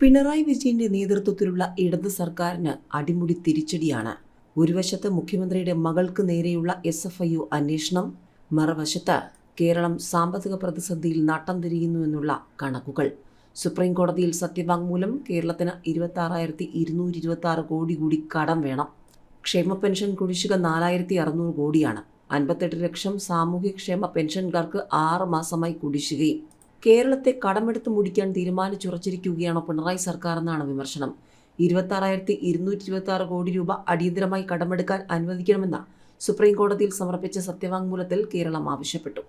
പിണറായി വിജയന്റെ നേതൃത്വത്തിലുള്ള ഇടത് സർക്കാരിന് അടിമുടി തിരിച്ചടിയാണ്. ഒരു വശത്ത് മുഖ്യമന്ത്രിയുടെ മകൾക്ക് നേരെയുള്ള എസ് എഫ് ഐ യു അന്വേഷണം മറുവശത്ത് കേരളം സാമ്പത്തിക പ്രതിസന്ധിയിൽ നട്ടം തിരിയുന്നുവെന്നുള്ള കണക്കുകൾ. സുപ്രീം കോടതിയിൽ സത്യവാങ്മൂലം കേരളത്തിന് ഇരുപത്തി ആറായിരത്തി ഇരുപത്തി ആറ് കോടി കൂടി കടം വേണം. ക്ഷേമ പെൻഷൻ കുടിശ്ശിക നാലായിരത്തി അറുന്നൂറ് കോടിയാണ്. അൻപത്തെട്ട് ലക്ഷം സാമൂഹ്യക്ഷേമ പെൻഷൻകാർക്ക് ആറ് മാസമായി കുടിശ്ശികയും കേരളത്തെ കടമെടുത്ത് മുടിക്കാൻ തീരുമാനിച്ചുറച്ചിരിക്കുകയാണ് പിണറായി സർക്കാർ എന്നാണ് വിമർശനം. ഇരുപത്തി ആറായിരത്തി ഇരുന്നൂറ്റി ഇരുപത്തി ആറ് കോടി രൂപ അടിയന്തരമായി കടമെടുക്കാൻ അനുവദിക്കണമെന്ന സുപ്രീം കോടതിയിൽ സമർപ്പിച്ച സത്യവാങ്മൂലത്തിൽ കേരളം ആവശ്യപ്പെട്ടു.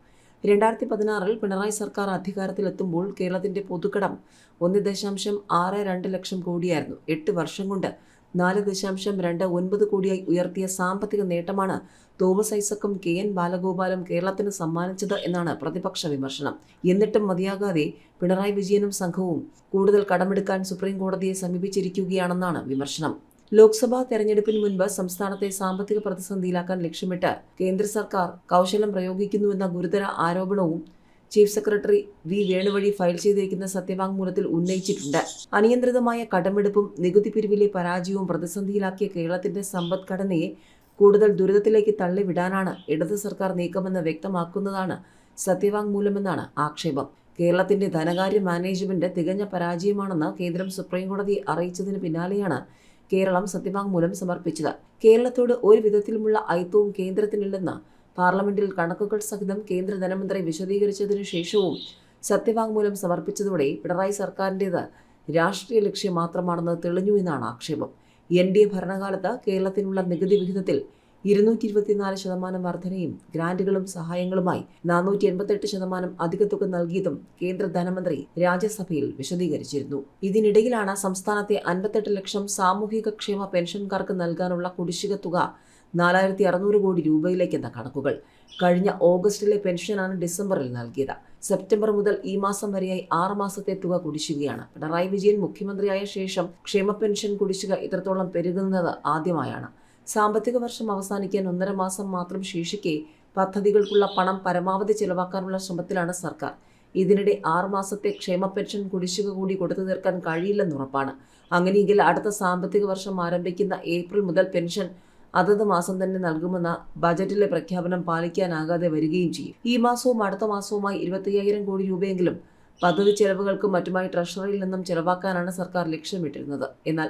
രണ്ടായിരത്തി പതിനാറിൽ പിണറായി സർക്കാർ അധികാരത്തിലെത്തുമ്പോൾ കേരളത്തിന്റെ പൊതുക്കടം ഒന്ന് ദശാംശം ആറ് രണ്ട് ലക്ഷം കോടിയായിരുന്നു. എട്ട് വർഷം കൊണ്ട് നാല് ദശാംശം രണ്ട് ഒൻപത് കോടിയായി ഉയർത്തിയ സാമ്പത്തിക നേട്ടമാണ് തോമസ് ഐസക്കും കെ എൻ ബാലഗോപാലും കേരളത്തിന് സമ്മാനിച്ചത് എന്നാണ് പ്രതിപക്ഷ വിമർശനം. എന്നിട്ടും മതിയാകാതെ പിണറായി വിജയനും സംഘവും കൂടുതൽ കടമെടുക്കാൻ സുപ്രീം കോടതിയെ സമീപിച്ചിരിക്കുകയാണെന്നാണ് വിമർശനം. ലോക്സഭാ തെരഞ്ഞെടുപ്പിന് മുൻപ് സംസ്ഥാനത്തെ സാമ്പത്തിക പ്രതിസന്ധിയിലാക്കാൻ ലക്ഷ്യമിട്ട് കേന്ദ്ര സർക്കാർ കൗശലം പ്രയോഗിക്കുന്നുവെന്ന ഗുരുതര ആരോപണവും ചീഫ് സെക്രട്ടറി വി വേണുവഴി ഫയൽ ചെയ്തിരിക്കുന്ന സത്യവാങ്മൂലത്തിൽ ഉന്നയിച്ചിട്ടുണ്ട്. അനിയന്ത്രിതമായ കടമെടുപ്പും നികുതി പിരിവിലെ പരാജയവും പ്രതിസന്ധിയിലാക്കിയ കേരളത്തിന്റെ സമ്പദ്ഘടനയെ കൂടുതൽ ദുരിതത്തിലേക്ക് തള്ളിവിടാനാണ് ഇടത് സർക്കാർ നീക്കമെന്ന് വ്യക്തമാക്കുന്നതാണ് സത്യവാങ്മൂലമെന്നാണ് ആക്ഷേപം. കേരളത്തിന്റെ ധനകാര്യ മാനേജ്മെന്റ് തികഞ്ഞ പരാജയമാണെന്ന് കേന്ദ്രം സുപ്രീംകോടതിയെ അറിയിച്ചതിന് പിന്നാലെയാണ് കേരളം സത്യവാങ്മൂലം സമർപ്പിച്ചത്. കേരളത്തോട് ഒരു വിധത്തിലുമുള്ള ഐത്തവും കേന്ദ്രത്തിനില്ലെന്ന് പാർലമെന്റിൽ കണക്കുകൾ സഹിതം കേന്ദ്ര ധനമന്ത്രി വിശദീകരിച്ചതിനു ശേഷവും സത്യവാങ്മൂലം സമർപ്പിച്ചതോടെ പിണറായി സർക്കാരിന്റേത് രാഷ്ട്രീയ ലക്ഷ്യം മാത്രമാണെന്ന് തെളിഞ്ഞു എന്നാണ് ആക്ഷേപം. എൻ ഡി എ ഭരണകാലത്ത് കേരളത്തിനുള്ള നികുതി വിഹിതത്തിൽ ഇരുന്നൂറ്റി ഇരുപത്തിനാല് ശതമാനം വർധനയും ഗ്രാന്റുകളും സഹായങ്ങളുമായി നാനൂറ്റി എൺപത്തെട്ട് ശതമാനം അധിക തുക നൽകിയതും കേന്ദ്ര ധനമന്ത്രി രാജ്യസഭയിൽ വിശദീകരിച്ചിരുന്നു. ഇതിനിടയിലാണ് സംസ്ഥാനത്തെ അൻപത്തെട്ട് ലക്ഷം സാമൂഹിക ക്ഷേമ പെൻഷൻകാർക്ക് നൽകാനുള്ള കുടിശ്ശിക തുക നാലായിരത്തി അറുന്നൂറ് കോടി രൂപയിലേക്കെന്ന കണക്കുകൾ. കഴിഞ്ഞ ഓഗസ്റ്റിലെ പെൻഷനാണ് ഡിസംബറിൽ നൽകിയത്. സെപ്റ്റംബർ മുതൽ ഈ മാസം വരെയായി ആറ് മാസത്തെ തുക കുടിശ്ശികയാണ്. പിണറായി വിജയൻ മുഖ്യമന്ത്രിയായ ശേഷം ക്ഷേമ പെൻഷൻ കുടിശ്ശിക ഇത്രത്തോളം പെരുകുന്നത് ആദ്യമായാണ്. സാമ്പത്തിക വർഷം അവസാനിക്കാൻ ഒന്നര മാസം മാത്രം ശേഷിക്കെ പദ്ധതികൾക്കുള്ള പണം പരമാവധി ചെലവാക്കാനുള്ള ശ്രമത്തിലാണ് സർക്കാർ. ഇതിനിടെ ആറുമാസത്തെ ക്ഷേമ പെൻഷൻ കുടിശ്ശിക കൂടി കൊടുത്തു തീർക്കാൻ കഴിയില്ലെന്ന് ഉറപ്പാണ്. അങ്ങനെയെങ്കിൽ അടുത്ത സാമ്പത്തിക വർഷം ആരംഭിക്കുന്ന ഏപ്രിൽ മുതൽ പെൻഷൻ അതത് മാസം തന്നെ നൽകുമെന്ന ബജറ്റിലെ പ്രഖ്യാപനം പാലിക്കാനാകാതെ വരികയും ചെയ്യും. ഈ മാസവും അടുത്ത മാസവുമായി ഇരുപത്തയ്യായിരം കോടി രൂപയെങ്കിലും പദ്ധതി ചെലവുകൾക്കും മറ്റുമായി ട്രഷറിയിൽ നിന്നും ചെലവാക്കാനാണ് സർക്കാർ ലക്ഷ്യമിട്ടിരുന്നത്. എന്നാൽ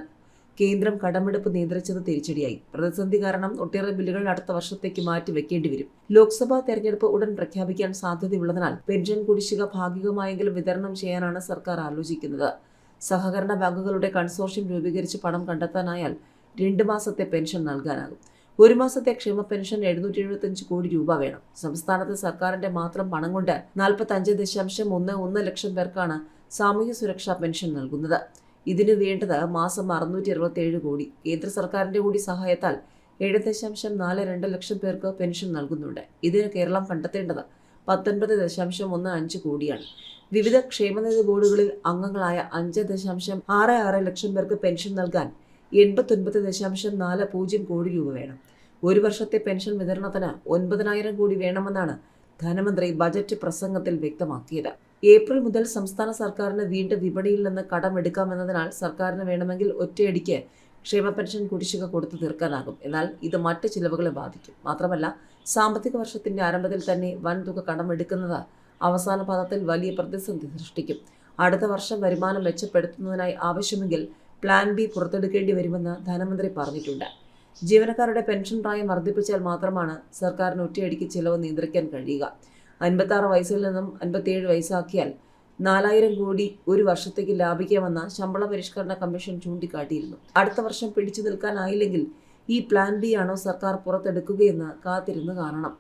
കേന്ദ്രം കടമെടുപ്പ് നിയന്ത്രിച്ചത് തിരിച്ചടിയായി. പ്രതിസന്ധി കാരണം ഒട്ടേറെ ബില്ലുകൾ അടുത്ത വർഷത്തേക്ക് മാറ്റി വെക്കേണ്ടി വരും. ലോക്സഭാ തെരഞ്ഞെടുപ്പ് ഉടൻ പ്രഖ്യാപിക്കാൻ സാധ്യതയുള്ളതിനാൽ പെൻഷൻ കുടിശ്ശിക ഭാഗികമായെങ്കിലും വിതരണം ചെയ്യാനാണ് സർക്കാർ ആലോചിക്കുന്നത്. സഹകരണ ബാങ്കുകളുടെ കൺസോർഷ്യം രൂപീകരിച്ച് പണം കണ്ടെത്താനായാൽ രണ്ട് മാസത്തെ പെൻഷൻ നൽകാനാകും. ഒരു മാസത്തെ ക്ഷേമ പെൻഷൻ എഴുന്നൂറ്റി എഴുപത്തഞ്ച് കോടി രൂപ വേണം. സംസ്ഥാനത്ത് സർക്കാരിന്റെ മാത്രം പണം കൊണ്ട് നാൽപ്പത്തി അഞ്ച് ദശാംശം ഒന്ന് ഒന്ന് ലക്ഷം പേർക്കാണ് സാമൂഹ്യ സുരക്ഷാ പെൻഷൻ നൽകുന്നത്. ഇതിനു വേണ്ടത് മാസം അറുന്നൂറ്റി അറുപത്തേഴ് കോടി. കേന്ദ്ര സർക്കാരിന്റെ കൂടി സഹായത്താൽ ഏഴ് ദശാംശം നാല് രണ്ട് ലക്ഷം പേർക്ക് പെൻഷൻ നൽകുന്നുണ്ട്. ഇതിന് കേരളം കണ്ടെത്തേണ്ടത് പത്തൊൻപത് ദശാംശം ഒന്ന് അഞ്ച് കോടിയാണ്. വിവിധ ക്ഷേമനിധി ബോർഡുകളിൽ അംഗങ്ങളായ അഞ്ച് ദശാംശം ആറ് ആറ് ലക്ഷം പേർക്ക് പെൻഷൻ നൽകാൻ എൺപത്തൊൻപത് ദശാംശം നാല് പൂജ്യം കോടി രൂപ വേണം. ഒരു വർഷത്തെ പെൻഷൻ വിതരണത്തിന് ഒൻപതിനായിരം കോടി വേണമെന്നാണ് ധനമന്ത്രി ബജറ്റ് പ്രസംഗത്തിൽ വ്യക്തമാക്കിയത്. ഏപ്രിൽ മുതൽ സംസ്ഥാന സർക്കാരിന് വീണ്ടും വിപണിയിൽ നിന്ന് കടമെടുക്കാമെന്നതിനാൽ സർക്കാരിന് വേണമെങ്കിൽ ഒറ്റയടിക്ക് ക്ഷേമ പെൻഷൻ കുടിശ്ശിക കൊടുത്തു തീർക്കാനാകും. എന്നാൽ ഇത് മറ്റ് ചിലവുകളെ ബാധിക്കും. മാത്രമല്ല സാമ്പത്തിക വർഷത്തിന്റെ ആരംഭത്തിൽ തന്നെ വൻതുക കടം കടമെടുക്കുന്നത് അവസാന പാദത്തിൽ വലിയ പ്രതിസന്ധി സൃഷ്ടിക്കും. അടുത്ത വർഷം വരുമാനം മെച്ചപ്പെടുത്തുന്നതിനായി ആവശ്യമെങ്കിൽ പ്ലാൻ ബി പുറത്തെടുക്കേണ്ടി വരുമെന്ന് ധനമന്ത്രി പറഞ്ഞിട്ടുണ്ട്. ജീവനക്കാരുടെ പെൻഷൻ പ്രായം വർദ്ധിപ്പിച്ചാൽ മാത്രമാണ് സർക്കാരിന് ഒറ്റയടിക്ക് ചിലവ് നിയന്ത്രിക്കാൻ കഴിയുക. അൻപത്തി ആറ് വയസ്സിൽ നിന്നും അൻപത്തിയേഴ് വയസ്സാക്കിയാൽ നാലായിരം കോടി ഒരു വർഷത്തേക്ക് ലാഭിക്കാമെന്ന ശമ്പള പരിഷ്കരണ കമ്മീഷൻ ചൂണ്ടിക്കാട്ടിയിരുന്നു. അടുത്ത വർഷം പിടിച്ചു നിൽക്കാനായില്ലെങ്കിൽ ഈ പ്ലാൻ ബി ആണോ സർക്കാർ പുറത്തെടുക്കുകയെന്ന് കാത്തിരുന്ന് കാണണം.